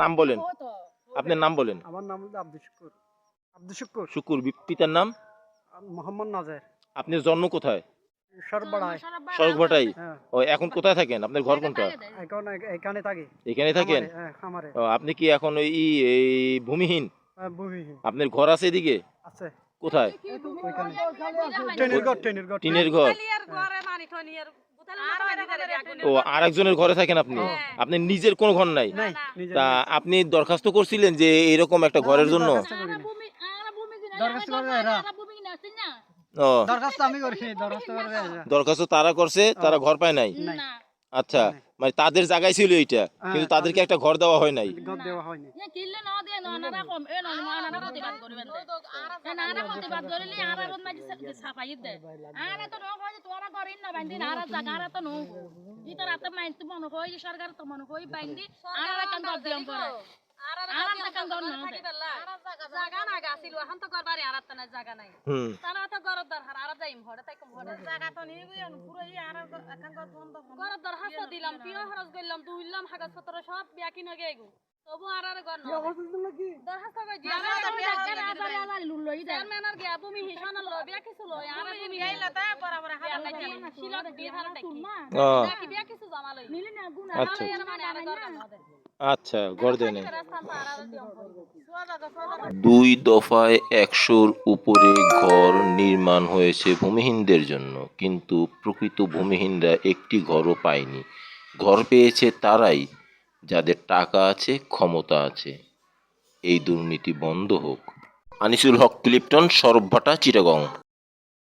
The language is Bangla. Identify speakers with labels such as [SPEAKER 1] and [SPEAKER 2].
[SPEAKER 1] নাম বলেন। আপনার নাম বলেন।
[SPEAKER 2] আমার নাম হলো আব্দুল শুকুর। আব্দুল শুকুর।
[SPEAKER 1] শুকুর পিতার নাম?
[SPEAKER 2] মোহাম্মদ নাজের।
[SPEAKER 1] আপনার জন্ম কোথায়?
[SPEAKER 2] হ্যাঁ।
[SPEAKER 1] ও এখন কোথায় থাকেন? আপনার ঘর কোনটা?
[SPEAKER 2] এখন এখানে থাকি।
[SPEAKER 1] এখানে থাকেন?
[SPEAKER 2] হ্যাঁ
[SPEAKER 1] আপনি কি এখন ওই ভূমিহীন?
[SPEAKER 2] হ্যাঁ,
[SPEAKER 1] আপনার ঘর আছে এদিকে? কোথায়?
[SPEAKER 2] ট্রেনের ঘর
[SPEAKER 1] টিনের ঘর। ও আর একজনের ঘরে থাকেন আপনি? আপনি নিজের কোনো ঘর নাই? তা আপনি দরখাস্ত করছিলেন যে এরকম একটা ঘরের জন্য?
[SPEAKER 2] দরখাস্ত
[SPEAKER 1] তারা করছে তারা ঘর পায় নাই?
[SPEAKER 2] নাই।
[SPEAKER 1] আচ্ছা। মানে তাদের জায়গায় ছিল এইটা কিন্তু তাদেরকে একটা ঘর দেওয়া হয় নাই
[SPEAKER 3] জায়গা মন মন
[SPEAKER 4] নাই তারা তো গরত দরকার আর যাইম ভরে তাই কম জাগা তো নিবি পুরো ই আর গরত দরখাস্ত দিলাম তিও খরচ করলাম দুইলাম কাগজ পত্র সব বিয়া কিনে গেগু। তবু আর আর গর দরখাস্ত
[SPEAKER 3] আর দে
[SPEAKER 4] গিয়া হিসান বিয়া কিছু আর গাইলা তা বরাবর শিলক দিয়ে ধারা কি বিয়া কিছু জমা লই
[SPEAKER 3] না গুণ
[SPEAKER 1] আচ্ছা।
[SPEAKER 4] আর মানে আর না
[SPEAKER 1] আচ্ছা নাই। দুই দফায় একশোর উপরে ঘর নির্মাণ হয়েছে ভূমিহীনদের জন্য কিন্তু প্রকৃত ভূমিহীনরা একটি ঘরও পায়নি। ঘর পেয়েছে তারাই যাদের টাকা আছে ক্ষমতা আছে। এই দুর্নীতি বন্ধ হোক। আনিসুল হক ক্লিপটন ভাটা চিটাগং।